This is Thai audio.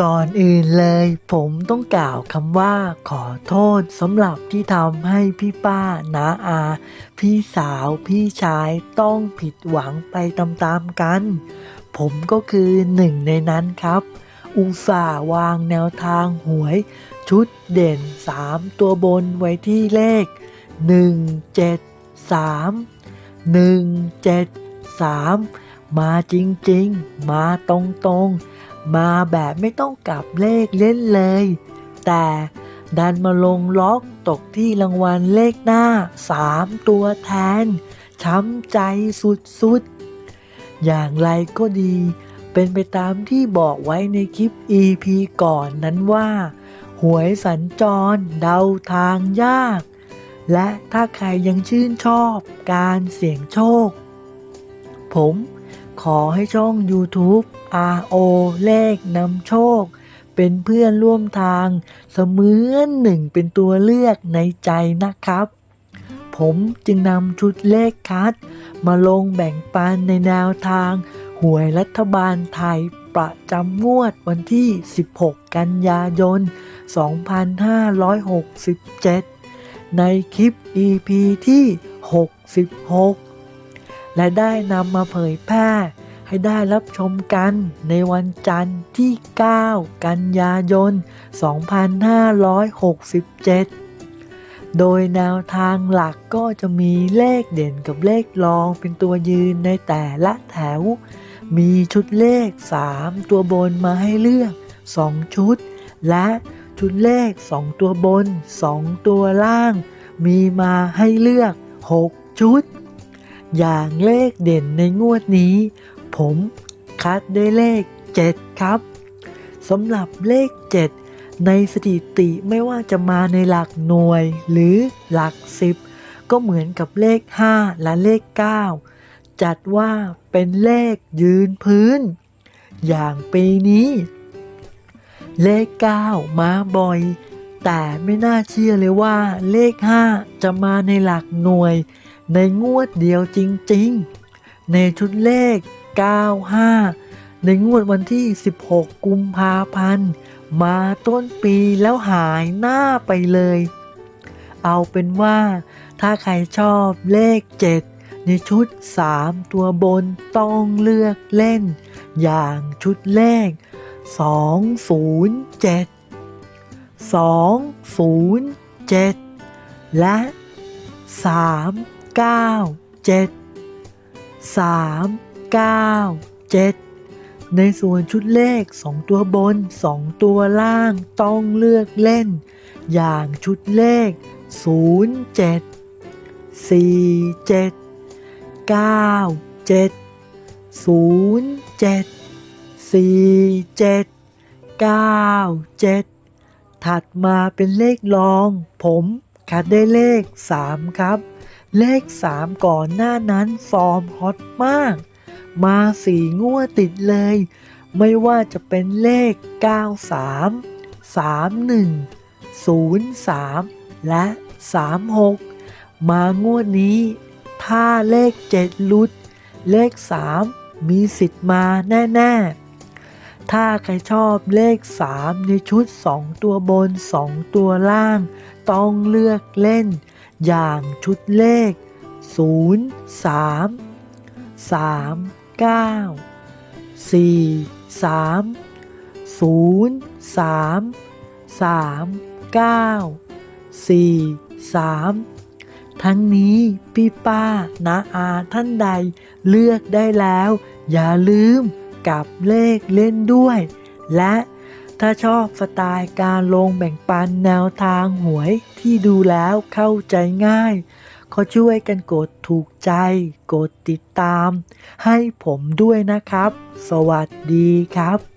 ก่อนอื่นเลย ผมต้องกล่าวคำว่าขอโทษสำหรับที่ทำให้พี่ป้านาอา พี่สาวพี่ชายต้องผิดหวังไปตามๆกัน ผมก็คือหนึ่งในนั้นครับ อุตส่าห์วางแนวทางหวย ชุดเด่น 3 ตัวบนไว้ที่เลข 1 7 3 1 7 3 มาจริงๆ มาตรงๆ มาแบบไม่ต้องกลับเลขเล่นเลย แต่ดันมาลงล็อกตกที่รางวัลเลขหน้า 3 ตัวแทน ช้ำใจสุดๆ อย่างไรก็ดี เป็นไปตามที่บอกไว้ในคลิป EP ก่อนนั้นว่า หวยสัญจรเดาทางยาก และถ้าใครยังชื่นชอบการเสี่ยงโชค ผม ขอให้ช่อง YouTube RO เลขนำโชค เป็นเพื่อนร่วมทาง เสมือนหนึ่งเป็นตัวเลือกในใจนะครับ ผมจึงนำชุดเลขคัด มาลงแบ่งปันในแนวทาง หวยรัฐบาลไทยประจำงวดวันที่ 16 กันยายน 2567 ในคลิป EP ที่ 66 และได้นำมาเผยแพร่ ให้ได้รับชมกันในวันจันทร์ที่ 9 กันยายน 2567 โดยแนวทางหลักก็จะมีเลขเด่นกับเลขรองเป็นตัวยืนในแต่ละแถว มีชุดเลข 3 ตัวบนมาให้เลือก 2 ชุด และชุดเลข 2 ตัวบน 2 ตัวล่าง มีมาให้เลือก 6 ชุด อย่างเลขเด่นในงวดนี้ ผมคัดได้เลข 7 ครับสำหรับเลข 7 ในสถิติไม่ว่าจะมาในหลักหน่วยหรือหลัก 10 ก็เหมือนกับเลข 5 และเลข 9 จัดว่าเป็นเลขยืนพื้น อย่างปีนี้ เลข 9 มาบ่อย แต่ไม่น่าเชื่อเลยว่าเลข 5 จะมาในหลักหน่วย ในงวดเดียวจริงๆ ในชุดเลข 95 ในงวดวันที่ 16 กุมภาพันธ์ มาต้นปีแล้วหายหน้าไปเลย เอาเป็นว่าถ้าใครชอบเลข 7 ในชุด 3 ตัวบนต้องเลือกเล่น อย่างชุดเลข 207 207 และ 3 397 397ในส่วนชุดเลข 2 ตัวบน 2 ตัวล่างต้องเลือกเล่น อย่างชุดเลข 07 47 97 07 47 97 ถัดมาเป็นเลขรอง ผมคัดได้เลข 3 ครับ เลข 3 ก่อนหน้านั้นฟอร์มฮอตมาก มาสี่งวดติดเลย ไม่ว่าจะเป็นเลข 93 31 03 และ 36 มางวดนี้ ถ้าเลข 7 ลุด เลข 3 มีสิทธิ์มาแน่ๆ ถ้าใครชอบเลข 3 ในชุด 2 ตัวบน 2 ตัวล่าง ต้องเลือกเล่น อย่างชุดเลข 0 3 3 9 4 3 0 3 3 9 4 3 ทั้งนี้พี่ป้านาอาท่านใดเลือกได้แล้ว อย่าลืมกลับเลขเล่นด้วย และ ถ้าชอบสไตล์การลงแบ่งปันแนวทางหวยที่ดูแล้วเข้าใจง่าย ก็ช่วยกันกดถูกใจ กดติดตาม ให้ผมด้วยนะครับ สวัสดีครับ